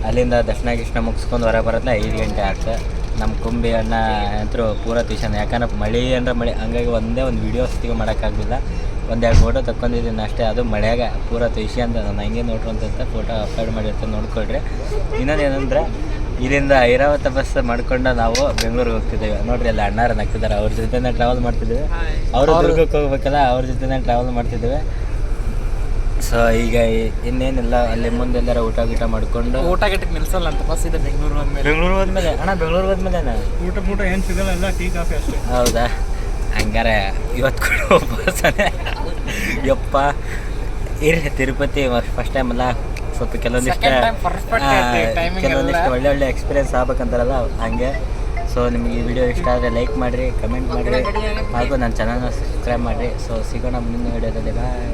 A: ಅಲ್ಲಿಂದ ದರ್ಶನ ಗಿರ್ಶನ ಮುಗಿಸ್ಕೊಂಡು ಹೊರ ಬರತ್ತೆ ಐದು ಗಂಟೆ ಆಗ್ತದೆ ನಮ್ಮ ಕುಂಬಿ ಅಣ್ಣ ಅಂತೂ ಪೂರ ಟ್ಯೂಷನ್ ಯಾಕಂದ್ರೆ ಮಳೆ ಅಂದ್ರೆ ಮಳೆ. ಹಂಗಾಗಿ ಒಂದೇ ಒಂದು ವೀಡಿಯೋ ಸತಿಗೆ ಮಾಡೋಕ್ಕಾಗಲಿಲ್ಲ. ಒಂದೆರಡು ಫೋಟೋ ತಕ್ಕೊಂಡಿದ್ದೀನಿ ಅಷ್ಟೇ. ಅದು ಮಳೆಯಾಗ ಪೂರ ತುಷಿ ಅಂತ ನಾನು ಹಂಗೆ ನೋಡ್ರು ಅಂತ ಫೋಟೋ ಅಪ್ಲೋಡ್ ಮಾಡಿರ್ತೀನಿ ನೋಡ್ಕೊಳ್ರಿ. ಇನ್ನೊಂದು ಏನಂದ್ರೆ ಇಲ್ಲಿಂದ ಐರಾವತ ಬಸ್ ಮಾಡ್ಕೊಂಡು ನಾವು ಬೆಂಗಳೂರಿಗೆ ಹೋಗ್ತಿದ್ದೇವೆ. ನೋಡ್ರಿ ಅಲ್ಲಿ ಅಣ್ಣಾರ ನಗ್ತಿದ್ದಾರೆ ಅವ್ರ ಜೊತೆನೇ ಟ್ರಾವೆಲ್ ಮಾಡ್ತಿದ್ದೇವೆ. ಅವರು ದುರ್ಗಕ್ಕೆ ಹೋಗ್ಬೇಕಲ್ಲ ಅವ್ರ ಜೊತೆನೇ ಟ್ರಾವೆಲ್ ಮಾಡ್ತಿದ್ದೇವೆ. ಸೊ ಈಗ ಇನ್ನೇನಿಲ್ಲ ಅಲ್ಲಿ ಮುಂದೆಲ್ಲರ ಊಟ ಗೀಟ ಮಾಡ್ಕೊಂಡು
B: ಊಟ ಗಿಟ್ಟ ನಿಲ್ಸಲ್ಲ ಅಂತ ಬಸ್ ಇದೆ ಬೆಂಗಳೂರು ಹೋದ್ಮೇಲೆ.
A: ಬೆಂಗಳೂರು ಹೋದ್ಮೇಲೆ? ಅಣ್ಣ ಬೆಂಗಳೂರು ಹೋದ್ಮೇಲೆ
B: ಊಟ ಊಟ ಏನು ಸಿಗಲ್ಲ ಎಲ್ಲ ಟೀ ಕಾಫಿ ಅಷ್ಟೇ.
A: ಹೌದಾ? ಹಂಗಾರೆ ಇವತ್ತು ಕೂಡ ಉಪವಾಸನೆ ಯಪ್ಪ. ಇರ್ಲಿ ತಿರುಪತಿ ಫಸ್ಟ್ ಟೈಮ್ ಅಲ್ಲ. ಸ್ವಲ್ಪ ಕೆಲವೊಂದಿಷ್ಟು ಕೆಲವೊಂದಿಷ್ಟು. ಒಳ್ಳೆ ಒಳ್ಳೆ ಎಕ್ಸ್ಪೀರಿಯನ್ಸ್ ಆಗ್ಬೇಕಂತಾರಲ್ಲ ಹಂಗೆ. ಸೊ ನಿಮಗೆ ಈ ವಿಡಿಯೋ ಇಷ್ಟ ಆದರೆ ಲೈಕ್ ಮಾಡಿರಿ ಕಮೆಂಟ್ ಮಾಡಿರಿ. ಹಾಗೂ ನನ್ನ ಚಾನಲ್ನ ಸಬ್ಸ್ಕ್ರೈಬ್ ಮಾಡಿರಿ. ಸೊ ಸಿಗೋಣ ಮುಂದಿನ ವಿಡಿಯೋದಲ್ಲಿ ಬಾಯ್